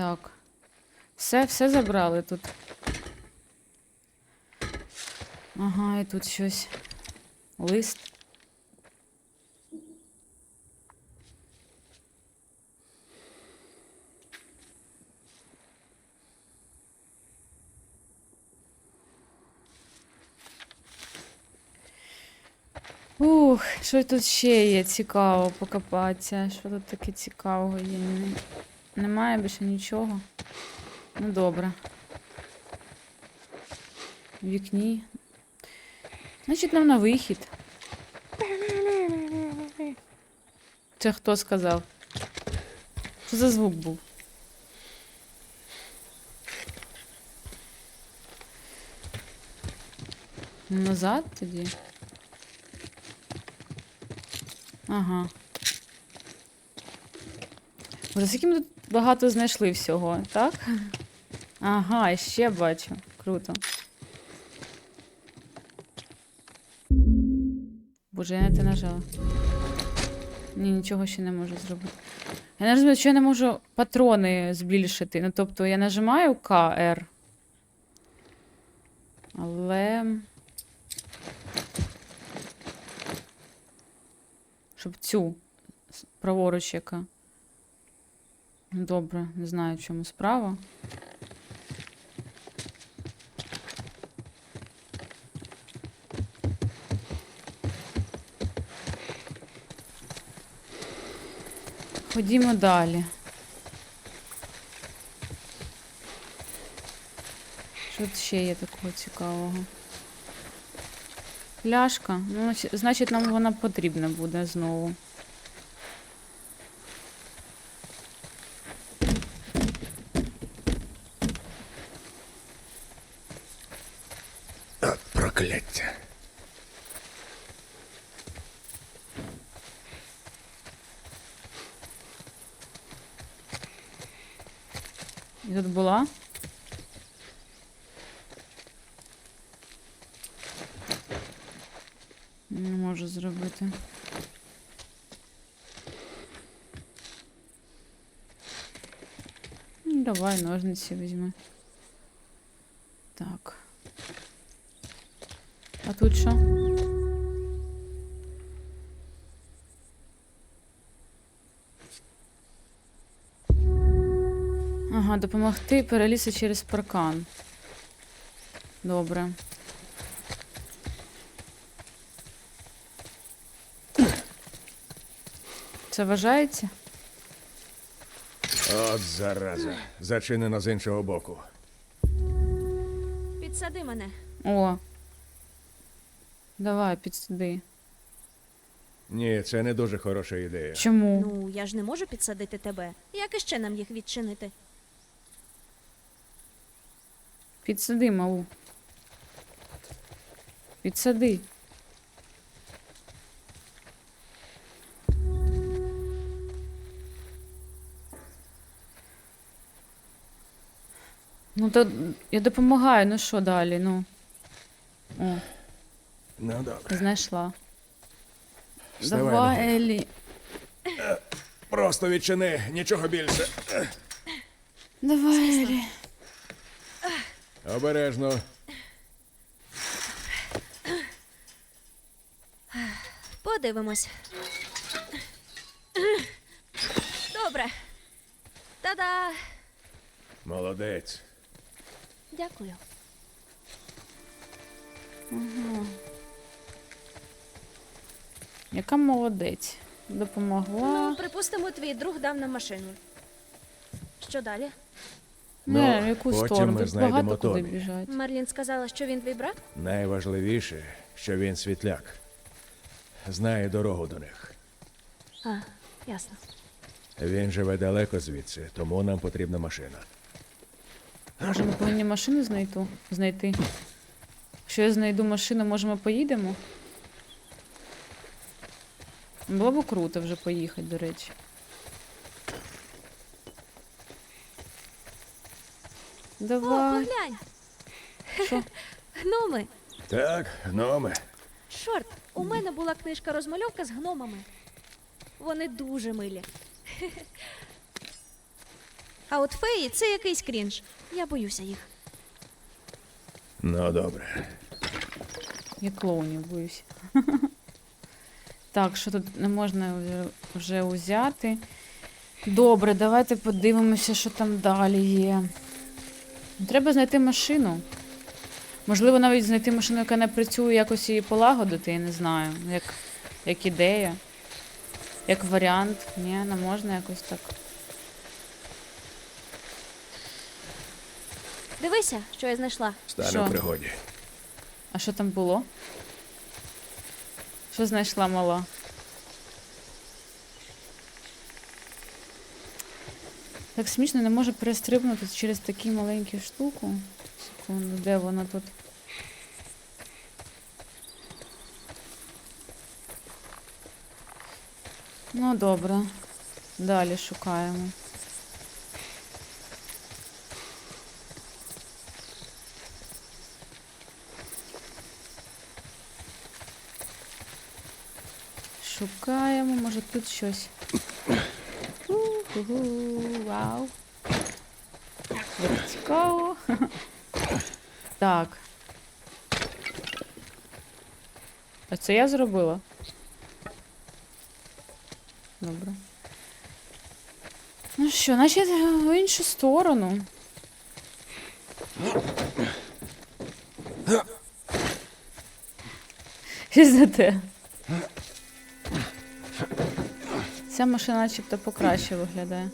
Так. Все, все забрали тут. Ага, і тут щось. Лист. Ух, що тут ще є цікаво покопатися? Що тут таке цікавого є? Немає більше нічого. Ну добре. В вікні. Значить, нам на вихід. Це хто сказав? Що за звук був? Назад тоді? Ага. Боже, ми тут багато знайшли всього, так? Ага, ще бачу. Круто. Боже, я на те нажала. Ні, нічого ще не можу зробити. Я не розумію, що я не можу патрони збільшити. Ну, тобто я нажимаю КР. Але. Щоб цю праворуч яка. Добре, не знаю, в чому справа. Ходімо далі. Що тут ще є такого цікавого? Пляшка. Ну, значить, нам вона потрібна буде знову. От прокляття. І тут була? Не можу зробити. Ну, Давай ножниці візьми. Так. А тут що? Ага, допомогти перелізти через паркан. Добре. Це вважається? От зараза. Зачинено з іншого боку. Підсади мене. О. Давай, підсуди. Ні, це не дуже хороша ідея. Чому? Ну, я ж не можу підсадити тебе. Як іще нам їх відчинити? Підсади, малу. Підсади. Ну, то я допомагаю, ну що далі? Ну. О, Ну добре. знайшла. Вставай, Давай. Елі. Просто відчини, нічого більше. Давай, Елі. Обережно. Подивимось. Добре. Та-да! Молодець. Дякую. Яка молодець. Допомогла. Ну, припустимо, твій друг дав нам машину. Що далі? Не, Ну, в яку потім сторону? ми Тут знайдемо багато куди Томі. біжать. Марлін сказала, що він твій брат? Найважливіше, що він світляк. Знає дорогу до них. А, ясно. Він живе далеко звідси, тому нам потрібна машина. Може, ми повинні машину знайти? знайти? Якщо я знайду машину, може ми поїдемо? Було б круто вже поїхати, до речі. О, поглянь! Що? Гноми! Так, номе. Чорт, у мене була книжка розмальовка з гномами. Вони дуже милі. А от феї це якийсь крінж. Я боюся їх. Ну, добре. Я клоунів боюсь. Так, що тут не можна вже- вже узяти. Добре, давайте подивимося, що там далі є. Треба знайти машину. Можливо, навіть знайти машину, яка не працює, якось її полагодити, я не знаю. Як, як ідея. Як варіант. Ні, не можна якось так. Дивися, що я знайшла. Стане Що? в пригоді. А що там було? Що знайшла мала? Так смішно не може перестрибнути через такі маленькі штуку. Секунду, де вона тут? Ну, добре. Далі шукаємо. Шукаємо, може тут щось. У-ху-ху, Вау. Як цікаво. Так. А це я зробила? Добре. Ну що, значить, в іншу сторону. Що за те? Ця машина начебто покраще виглядає.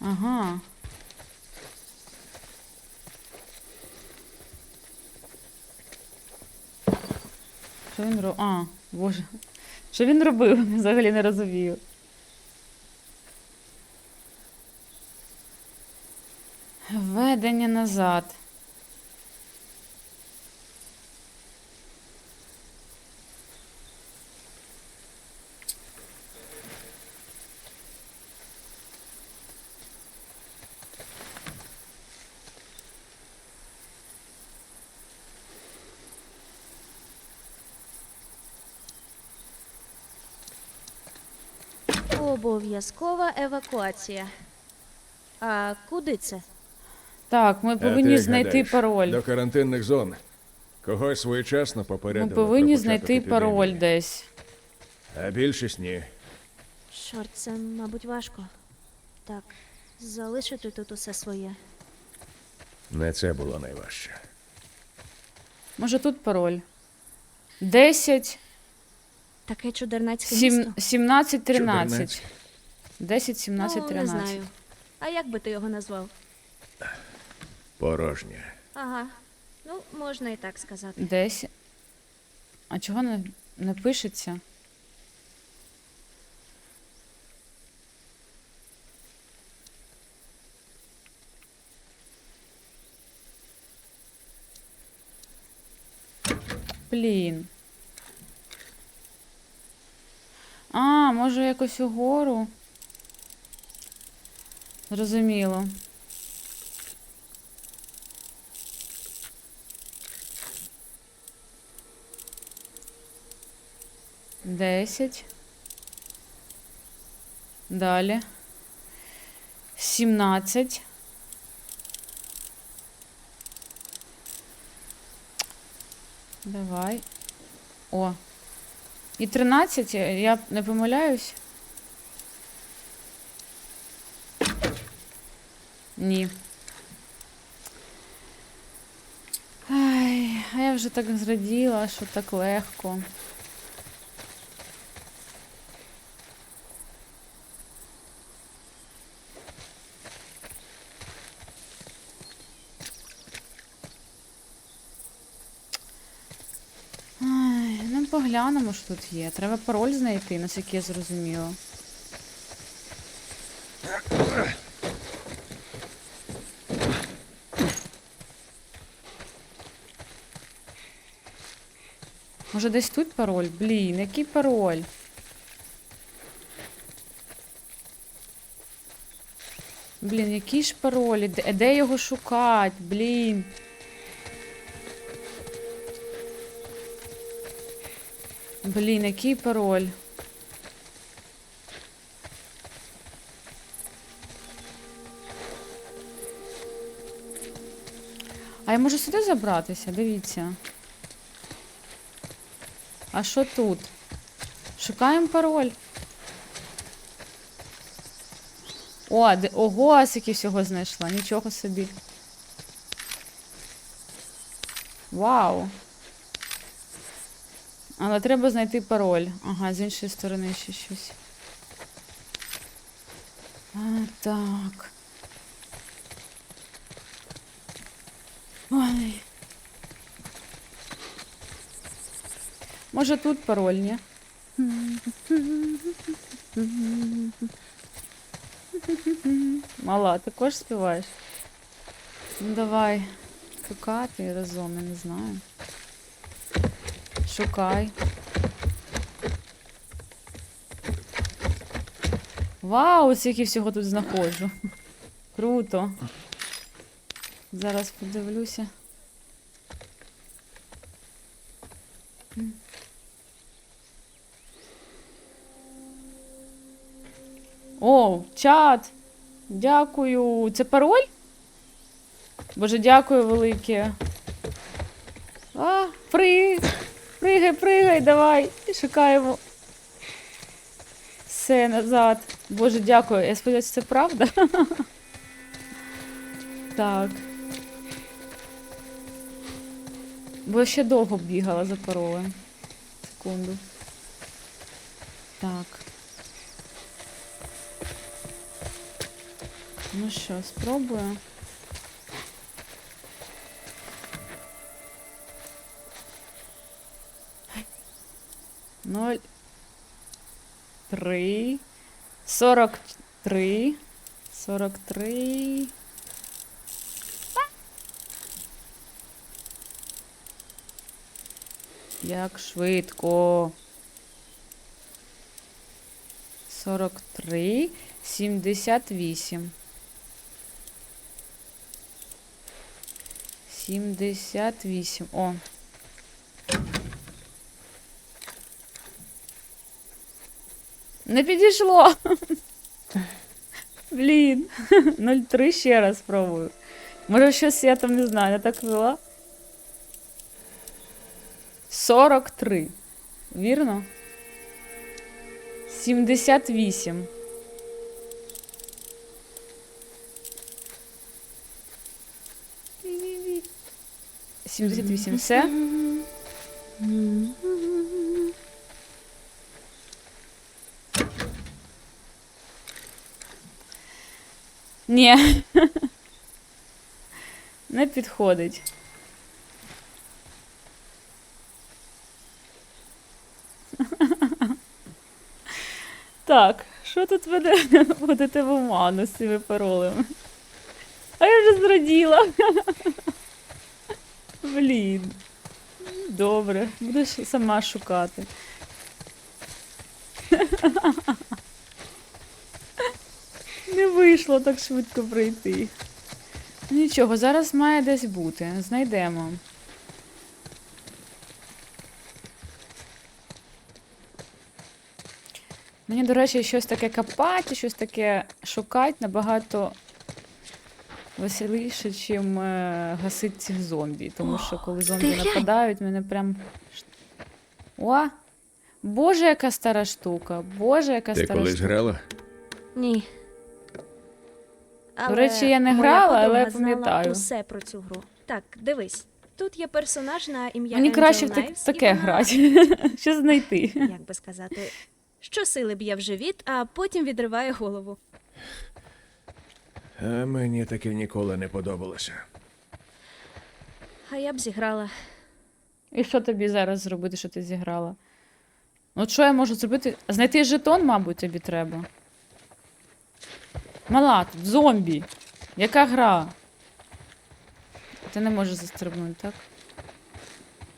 Ага. Що він робив? А, боже. Що він робив? Взагалі не розумію. Введення назад. Обов'язкова евакуація. А куди це? Так, ми А ти повинні як знайти гадаєш? пароль. До карантинних зон. Когось своєчасно Ми попередили. повинні про початок знайти епідемії. пароль десь. А більшість ні. Чорт, це, мабуть, важко. Так, залишити тут усе своє. Не це було найважче. Може тут пароль? 10, Таке чудернацьке місто. 17, 13. 10, 17, ну, не 13. знаю. А як би ти його назвав? Порожнє. Ага. Ну, можна і так сказати. 10. А чого не, не пишеться? Блін. А, може якось угору? Зрозуміло. Десять. Далі. Сімнадцять. Давай. О. І тринадцять, я не помиляюсь. Ні. Ай, а я вже так зраділа, що так легко. Поглянемо, що тут є. Треба пароль знайти, наскільки я зрозуміла. Може десь тут пароль? Блін, який пароль? Блін, який ж пароль? Де, його шукати? Блін. Блін, який пароль. А я можу сюди забратися, дивіться. А що тут? Шукаємо пароль. О, де... ого, скільки всього знайшла, нічого собі. Вау! Але треба знайти пароль. Ага, з іншої сторони ще щось. А, так. Ой. Може тут пароль, ні? Мала, також співаєш? Ну давай. Шукати разом, я не знаю. Шукай. Вау, скільки всього тут знаходжу. Круто. Зараз подивлюся. О, чат! Дякую. Це пароль? Боже, дякую велике. А, при... Пригай, пригай, давай. Шукаємо. Все, назад. Боже, дякую. Я сподіваюся, це правда. Так. Бо я ще довго бігала за паролем. Секунду. Так. Ну що, спробую. 43, 43, 43. Як швидко. 43, 78. 78. О. Не підійшло. Блін. 03 ще раз спробую. Може, щось я там не знаю, я так вела. 43. Вірно? 78. Ві-ві-ві. 78. Все? Ні. Не підходить. Так, що тут веде будете в оману з цими паролями? А я вже зраділа. Блін. Добре, будеш сама шукати. Вийшло так швидко пройти. Нічого, зараз має десь бути. Знайдемо. Мені, до речі, щось таке копати, щось таке шукати набагато веселіше, чим е, гасити цих зомбі. Тому що коли зомбі ти нападають, мене прям. О! Боже, яка стара штука! Боже, яка Ти стара колись штука. грала? Ні. До речі, я не моя грала, але подруга я знала пам'ятаю. Усе про цю гру. Так, дивись. Тут є персонаж на ім'я Мені Angel краще в так- Knives, і таке вона, грати. Що знайти? Як би сказати, щосили б'є в живіт, а потім відриває голову. А мені таке ніколи не подобалося. А я б зіграла. І що тобі зараз зробити, що ти зіграла? От що я можу зробити? Знайти жетон, мабуть, тобі треба. Мала, тут зомбі. Яка гра? Ти не можеш застрибнути, так?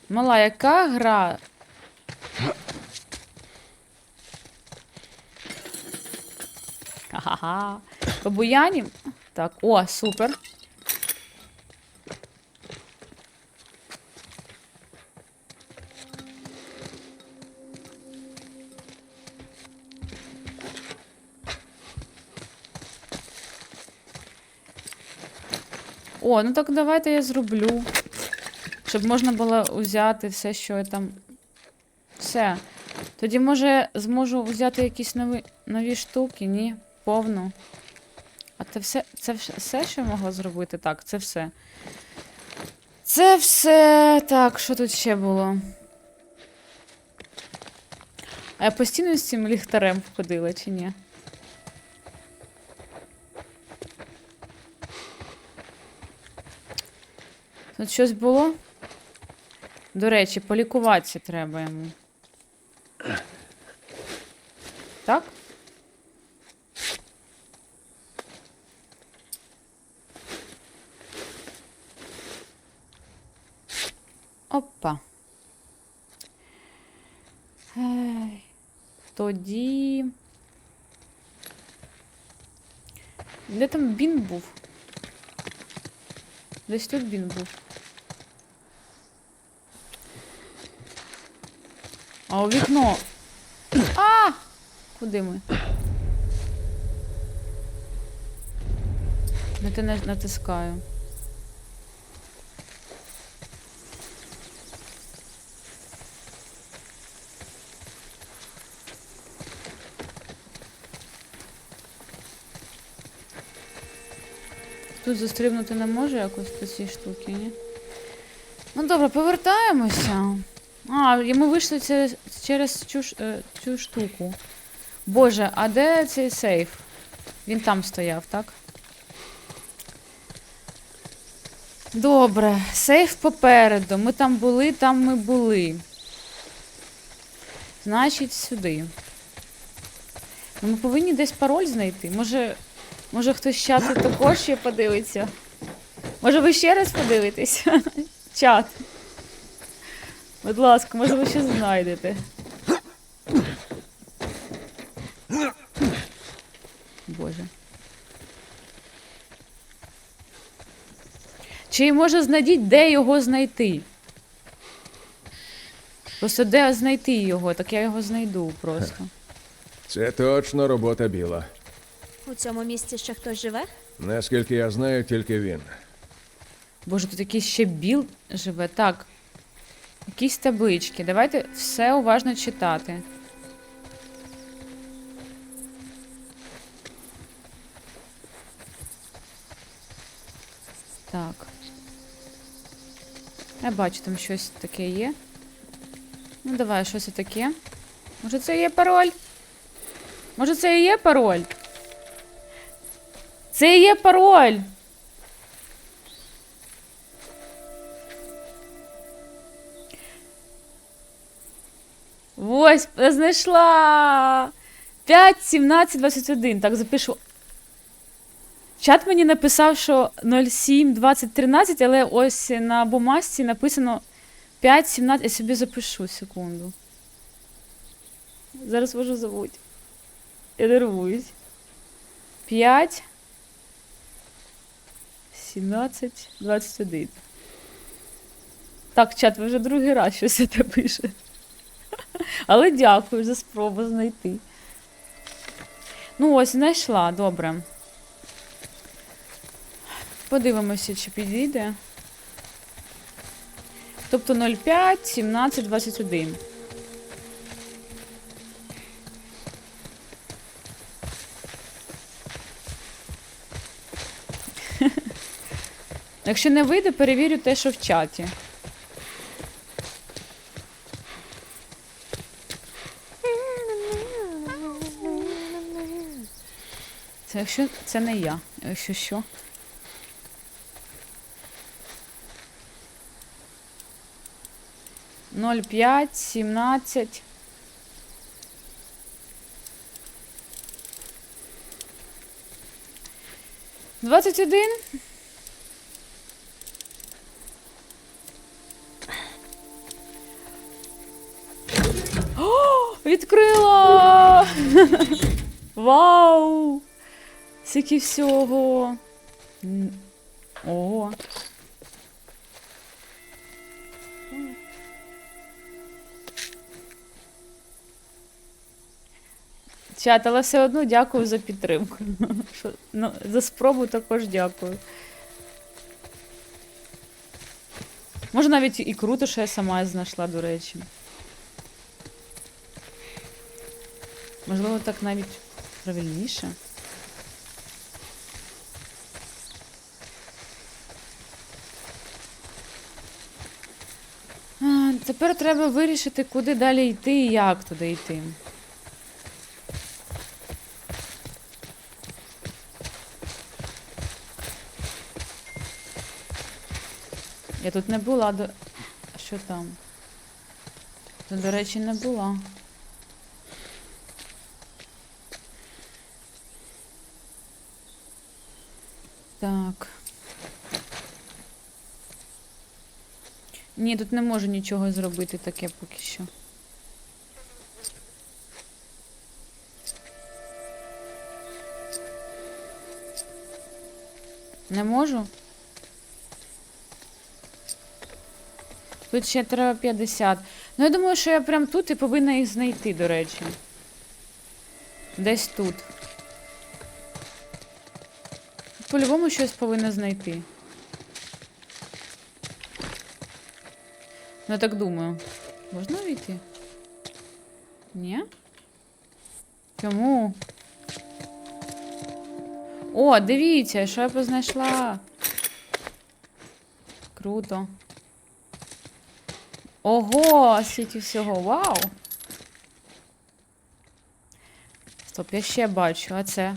Мала, яка гра? Ха-ха-ха. Побуянім? Так, о, супер. О, ну так давайте я зроблю. Щоб можна було взяти все, що я там. Все. Тоді, може, зможу взяти якісь нові, нові штуки? Ні, повну. А це все, це все, що я могла зробити? Так, це все. Це все. Так, що тут ще було? А я постійно з цим ліхтарем входила, чи ні? Тут щось було? До речі, полікуватися треба йому. Так? Опа. Ей. Тоді. Де там він був? Десь тут він був. А у вікно. А! Куди ми? Не те не натискаю. Тут застрибнути не можу якось по цій штуці, ні? Ну добре, повертаємося. А, ми вийшли через, через цю, е, цю штуку. Боже, а де цей сейф? Він там стояв, так? Добре, сейф попереду. Ми там були, там ми були. Значить, сюди. Ну, Ми повинні десь пароль знайти. Може, може хтось з чату також ще подивиться? Може, ви ще раз подивитесь? Чат. Будь ласка, може ви ще знайдете. Боже. Чи може знайдіть, де його знайти? Просто де знайти його, так я його знайду просто. Це точно робота біла. У цьому місці ще хтось живе? Наскільки я знаю, тільки він. Боже, тут якийсь ще біл живе. Так. Якісь таблички. Давайте все уважно читати. Так. Я бачу, там щось таке є. Ну, давай, щось таке. Може, це є пароль? Може, це і є пароль? Це і є пароль! Ось, знайшла. 5, 17, 21. Так, запишу. Чат мені написав, що 07, 20, 13, але ось на бумажці написано 5, 17. Я собі запишу секунду. Зараз можу забути. Я нервуюсь. 5, 17, 21. Так, чат, ви вже другий раз щось це пише. Але дякую за спробу знайти. Ну, ось, знайшла, добре. Подивимося, чи підійде. Тобто 05, 17, 21. Якщо не вийде, перевірю те, що в чаті. Це якщо це не я, якщо що. Ноль п'ять, сімнадцять. Двадцять один. О, відкрила! Вау! Скільки всього. Ого. Чат, але все одно дякую за підтримку. Ну, за спробу також дякую. Може навіть і круто, що я сама знайшла, до речі. Можливо, так навіть правильніше. А, тепер треба вирішити, куди далі йти і як туди йти. Я тут не була до. Що там? Тут, до речі, не була. Так. Ні, тут не можу нічого зробити таке поки що. Не можу? Тут ще треба 50. Ну, я думаю, що я прям тут і повинна їх знайти, до речі. Десь тут. По-любому щось повинна знайти. Я так думаю. Можна вийти? Ні? Чому? О, дивіться, що я познайшла. Круто. Ого, скільки всього, вау! Стоп, я ще бачу, а це.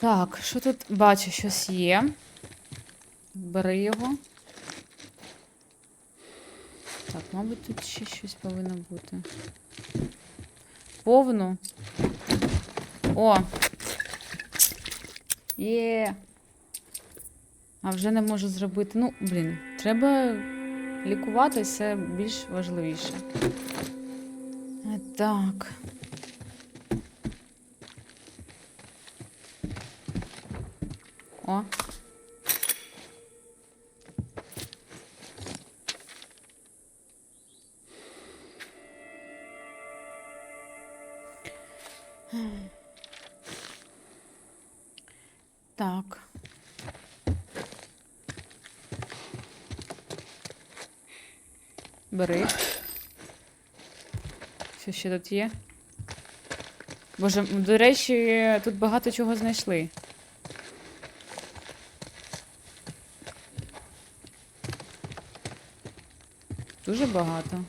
Так, що тут бачу, щось є. Бери його. Так, мабуть, тут ще щось повинно бути. Повну. О! Є. А вже не можу зробити. Ну, блін, треба лікувати, це більш важливіше. Е, Так. О. Так. Бери. Що ще тут є? Боже, до речі, тут багато чого знайшли. Дуже багато.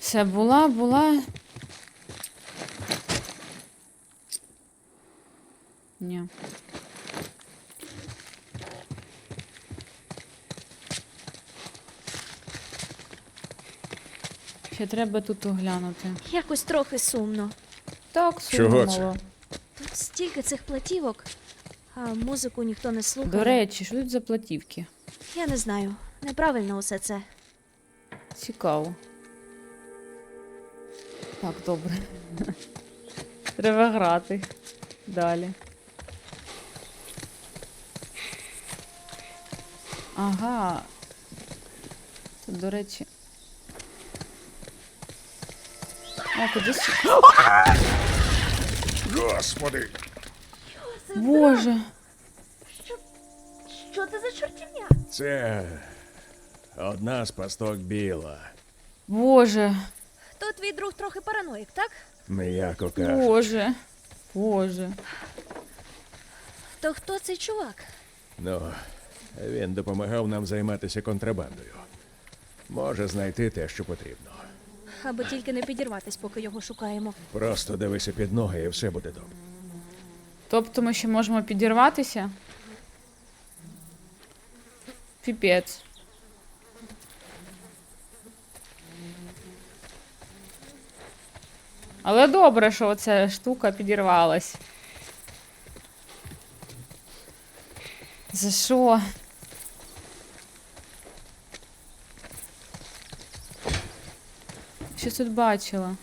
Все, була, була. Ні. Ще треба тут оглянути. Якось трохи сумно. Так, Чого це? сумно. Тут стільки цих платівок, а музику ніхто не слухає. До речі, що тут за платівки? Я не знаю. Неправильно усе це. Цікаво. Так, добре. Треба грати. Далі. Ага. Тут, до речі. О, кудись. Господи! Боже. Це одна з пасток біла. Боже. То твій друг трохи параноїк, так? М'яко кажучи. Боже. Боже. То хто цей чувак? Ну, він допомагав нам займатися контрабандою. Може знайти те, що потрібно. Аби тільки не підірватись, поки його шукаємо. Просто дивися під ноги і все буде добре. Тобто ми ще можемо підірватися? Піпець. Але добре, що оця штука підірвалась. За що? Щось тут бачила.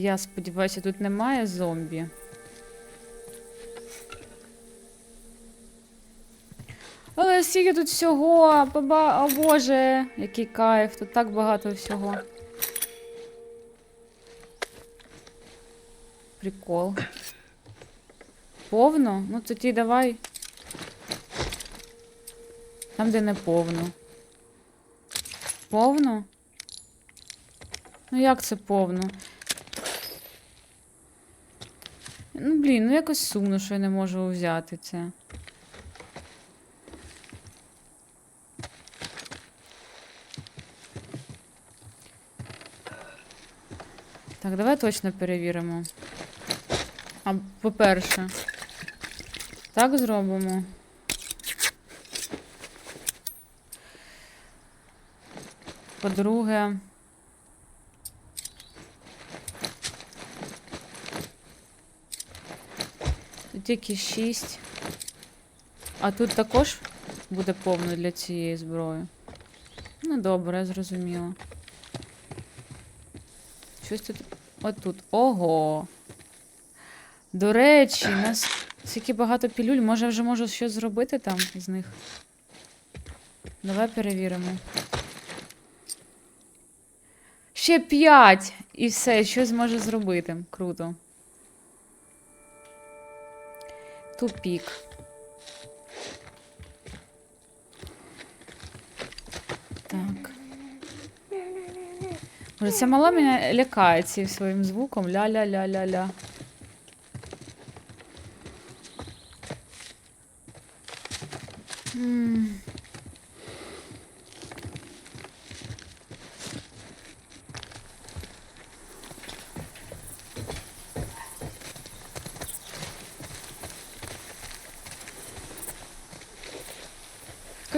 Я сподіваюся, тут немає зомбі. Але скільки тут всього, баба, о боже, який кайф, тут так багато всього. Прикол. Повно? Ну тоді давай. Там, де не повно. Повно? Ну як це повно? Ну, блін, ну якось сумно, що я не можу взяти це. Так, давай точно перевіримо. А, по-перше, так зробимо. По-друге. Тільки 6. А тут також буде повно для цієї зброї. Ну добре, я зрозуміла. Щось тут. Отут. Ого. До речі, у нас стільки багато пілюль. Може, вже можу щось зробити там з них. Давай перевіримо. Ще 5! І все, щось може зробити. Круто. Тупік. Так. Може, ця мала мене лякає цим своїм звуком. Ля-ля-ля-ля-ля.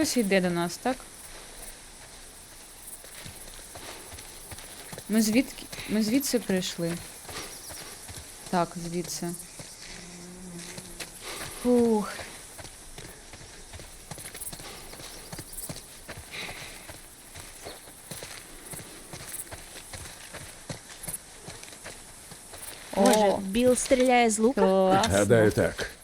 Хтось йде до нас, так? Ми звідки? Ми звідси прийшли. Так, звідси. Фух. Боже, Біл стріляє з лука. класно. Гадаю, так.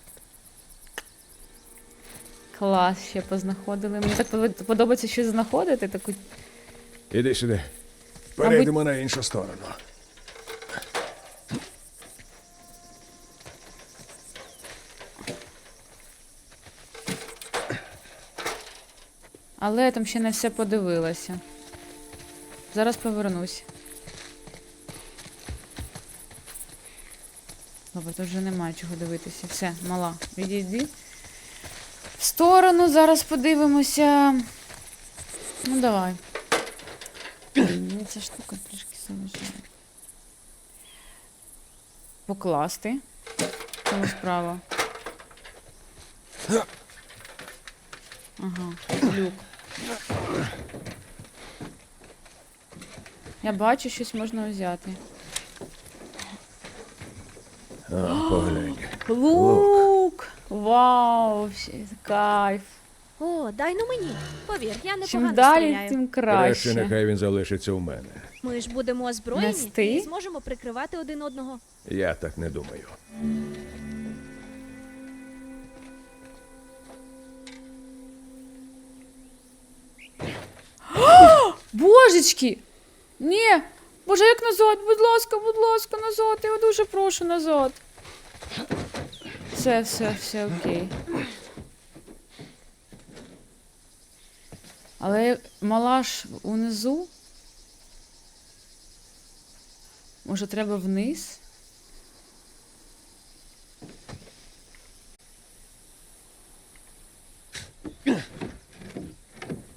Клас, ще познаходили. Мені так подобається щось знаходити, таку Іди сюди. Перейдемо на іншу сторону. Але я там ще не все подивилася. Зараз повернусь. Добре, тут вже немає чого дивитися. Все, мала, відійди. Сторону, зараз подивимося. Ну, давай. Мені ця штука трішки заважає. Покласти. Тому справа. Ага, люк. Я бачу, щось можна взяти. О, поглянь. Лук! Вау! Кайф! О, дай ну мені. Повір, я непогано Чим далі, стріляю. тим Краще краще. нехай він залишиться у мене. Ми ж будемо озброєні Нести? і зможемо прикривати один одного. Я так не думаю. Божечки! Ні! Боже, як назад? Будь ласка, будь ласка, назад. Я дуже прошу назад все, все, все окей. Але малаш унизу. Може треба вниз?